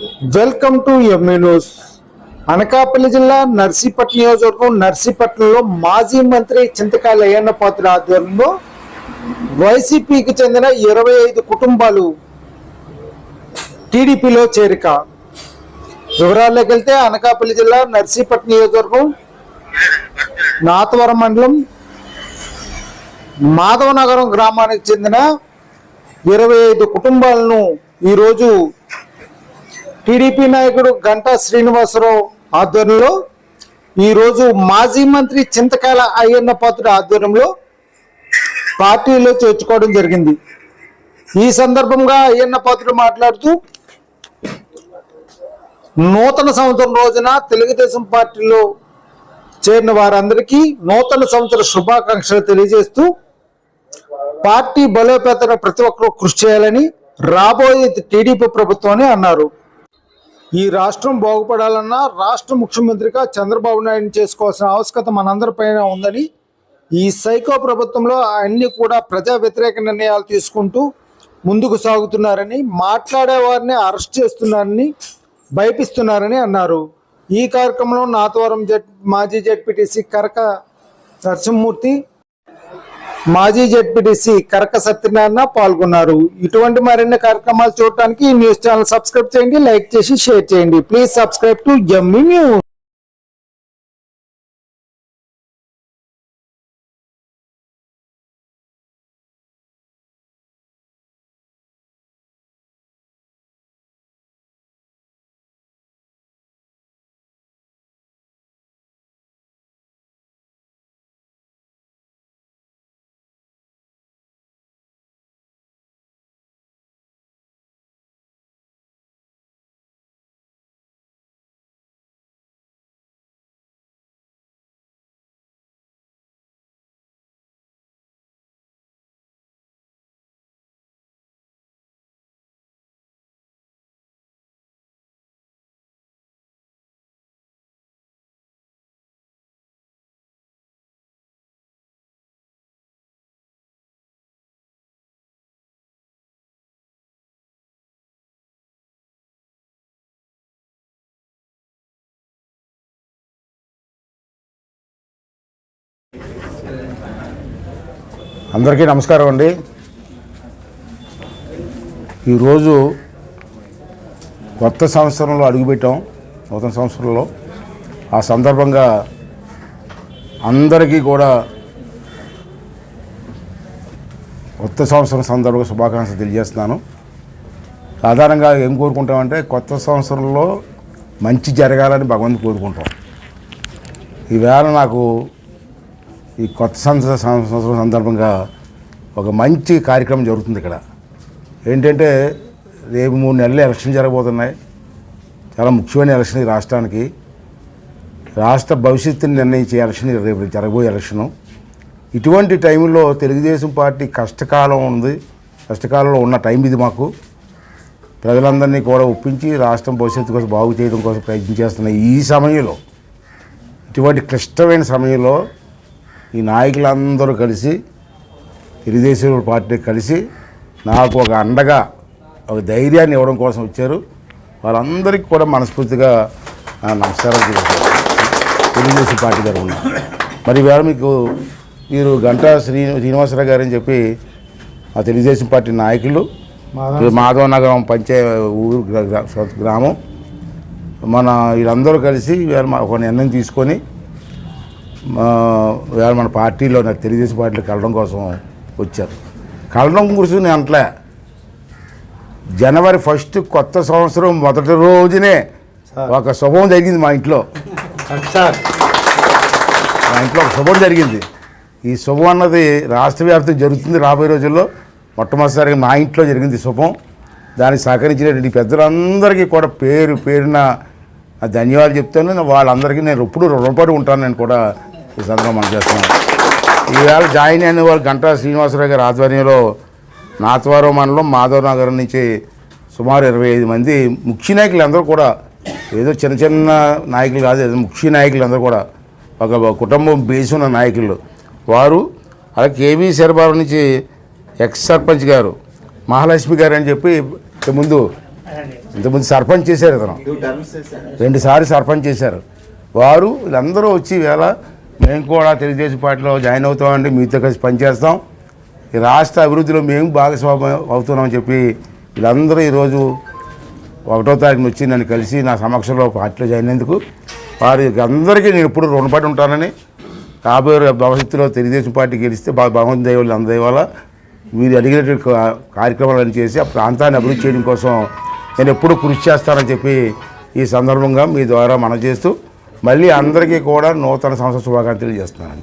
Welcome to MA news Anakapalli జిల్లా నర్సీపట్నం నియోజకవర్గం నర్సీపట్నంలో మాజీ మంత్రి చింతకాయల అయ్యన్న పాత్ర ఆధ్వర్యంలో వైసీపీకి చెందిన ఇరవై ఐదు కుటుంబాలు టీడీపీలో చేరిక. వివరాల్లోకి వెళ్తే అనకాపల్లి జిల్లా నర్సీపట్నం నియోజకవర్గం నాతవరం మండలం మాధవనగరం గ్రామానికి చెందిన ఇరవై ఐదు కుటుంబాలను ఈరోజు టీడీపీ నాయకుడు గంటా శ్రీనివాసరావు ఆధ్వర్యంలో ఈరోజు మాజీ మంత్రి చింతకాల అయ్యన్న పాత్రుడు ఆధ్వర్యంలో పార్టీలో చేర్చుకోవడం జరిగింది. ఈ సందర్భంగా అయ్యన్న పాత్రుడు మాట్లాడుతూ నూతన సంవత్సరం రోజున తెలుగుదేశం పార్టీలో చేరిన వారందరికీ నూతన సంవత్సర శుభాకాంక్షలు తెలియజేస్తూ పార్టీ బలోపేతన ప్రతి ఒక్కరూ కృషి చేయాలని రాబోయే టీడీపీ ప్రభుత్వాన్ని అన్నారు. ఈ రాష్ట్రం బాగుపడాలన్నా రాష్ట్ర ముఖ్యమంత్రిగా చంద్రబాబు నాయుడు చేసుకోవాల్సిన ఆవశ్యకత మనందరిపైన ఉందని ఈ సైకో ప్రభుత్వంలో అన్ని కూడా ప్రజా వ్యతిరేక నిర్ణయాలు తీసుకుంటూ ముందుకు సాగుతున్నారని మాట్లాడేవారిని అరెస్ట్ చేస్తున్నారని భయపిస్తున్నారని అన్నారు. ఈ కార్యక్రమంలో నాతవరం జడ్ మాజీ జడ్పీటీసీ కరక నరసింహమూర్తి మాజీ జడ్పీటీసీ కరక సత్యనారాయణ పాల్గొన్నారు. ఇటువంటి మరిన్ని కార్యక్రమాలు చూడటానికి న్యూస్ ఛానల్ సబ్స్క్రైబ్ చేయండి లైక్ చేసి షేర్ చేయండి. Please subscribe to Emmy news. అందరికీ నమస్కారం అండి. ఈరోజు కొత్త సంవత్సరంలో అడుగుపెట్టాం నూతన సంవత్సరంలో. ఆ సందర్భంగా అందరికీ కూడా కొత్త సంవత్సరం సందర్భంగా శుభాకాంక్షలు తెలియజేస్తున్నాను. సాధారణంగా ఏం కోరుకుంటామంటే కొత్త సంవత్సరంలో మంచి జరగాలని భగవంతు కోరుకుంటాం. ఈవేళ నాకు ఈ కొత్త సంవత్సర సంవత్సరం సందర్భంగా ఒక మంచి కార్యక్రమం జరుగుతుంది ఇక్కడ. ఏంటంటే రేపు మూడు నెలలు ఎలక్షన్ జరగబోతున్నాయి. చాలా ముఖ్యమైన ఎలక్షన్ ఈ రాష్ట్రానికి. రాష్ట్ర భవిష్యత్తుని నిర్ణయించే ఎలక్షన్ రేపు జరగబోయే ఎలక్షను. ఇటువంటి టైంలో తెలుగుదేశం పార్టీ కష్టకాలం ఉంది. కష్టకాలంలో ఉన్న టైం ఇది మాకు. ప్రజలందరినీ కూడా ఒప్పించి రాష్ట్రం భవిష్యత్తు కోసం బాగు చేయడం కోసం ప్రయత్నం చేస్తున్న ఈ సమయంలో ఇటువంటి క్లిష్టమైన సమయంలో ఈ నాయకులందరూ కలిసి తెలుగుదేశం పార్టీ కలిసి నాకు ఒక అండగా ఒక ధైర్యాన్ని ఇవ్వడం కోసం వచ్చారు. వాళ్ళందరికీ కూడా మనస్ఫూర్తిగా నమస్కారం తెలుగుదేశం పార్టీ తరఫున. మరి ఇవాళ మీకు మీరు గంటా శ్రీ శ్రీనివాసరావు గారు అని చెప్పి ఆ తెలుగుదేశం పార్టీ నాయకులు మాధవ నగరం పంచాయ ఊరు గ్రామం. మన వీళ్ళందరూ కలిసి ఒక నిర్ణయం తీసుకొని ఇవాళ మన పార్టీలో నాకు తెలుగుదేశం పార్టీలో కలవడం కోసం వచ్చారు. కలవడం గురించి నేను అంటలే. జనవరి ఫస్ట్ కొత్త సంవత్సరం మొదటి రోజునే ఒక శుభం జరిగింది మా ఇంట్లో. మా ఇంట్లో ఒక శుభం జరిగింది. ఈ శుభం అన్నది రాష్ట్ర వ్యాప్తంగా జరుగుతుంది రాబోయే రోజుల్లో. మొట్టమొదటిసారిగా మా ఇంట్లో జరిగింది శుభం. దానికి సహకరించినటువంటి పెద్దలందరికీ కూడా పేరు పేరున ధన్యవాదాలు చెప్తాను. వాళ్ళందరికీ నేను ఎప్పుడు రుణపడి ఉంటాను. నేను కూడా ఈ సందర్భంగా మనం చేస్తున్నాను ఈవేళ జాయిన్ అయిన వాళ్ళు గంటా శ్రీనివాసరావు గారి ఆధ్వర్యంలో నాతవరం మండలం మాధవ్ నగరం నుంచి సుమారు ఇరవై ఐదు మంది ముఖ్య నాయకులు అందరూ కూడా ఏదో చిన్న చిన్న నాయకులు కాదు ఏదో ముఖ్య నాయకులు అందరూ కూడా ఒక కుటుంబం బేసి ఉన్న నాయకులు. వారు అలాగే కేవీ శరబాబు నుంచి ఎక్స్ సర్పంచ్ గారు మహాలక్ష్మి గారు అని చెప్పి ఇంతకు ముందు ఇంతకుముందు సర్పంచ్ చేశారు ఇతను. రెండుసార్లు సర్పంచ్ చేశారు. వారు వీళ్ళందరూ వచ్చి వేళ మేము కూడా తెలుగుదేశం పార్టీలో జాయిన్ అవుతామండి. మీతో కలిసి పనిచేస్తాం. ఈ రాష్ట్ర అభివృద్ధిలో మేము భాగస్వామ్యం అవుతున్నామని చెప్పి వీళ్ళందరూ ఈరోజు ఒకటో తారీఖున వచ్చి నన్ను కలిసి నా సమక్షంలో పార్టీలో జాయిన్ అయినందుకు వారి అందరికీ నేను ఎప్పుడు రుణపడి ఉంటానని రాబోయే భవిష్యత్తులో తెలుగుదేశం పార్టీ గెలిస్తే బాగా భగవంతు దైవాలు అందరి వల్ల మీరు అడిగినటువంటి కార్యక్రమాలను చేసి ఆ ప్రాంతాన్ని అభివృద్ధి చేయడం కోసం నేను ఎప్పుడూ కృషి చేస్తానని చెప్పి ఈ సందర్భంగా మీ ద్వారా మనం చేస్తూ మళ్ళీ అందరికీ కూడా నూతన సంవత్సర శుభాకాంక్షలు చేస్తున్నాను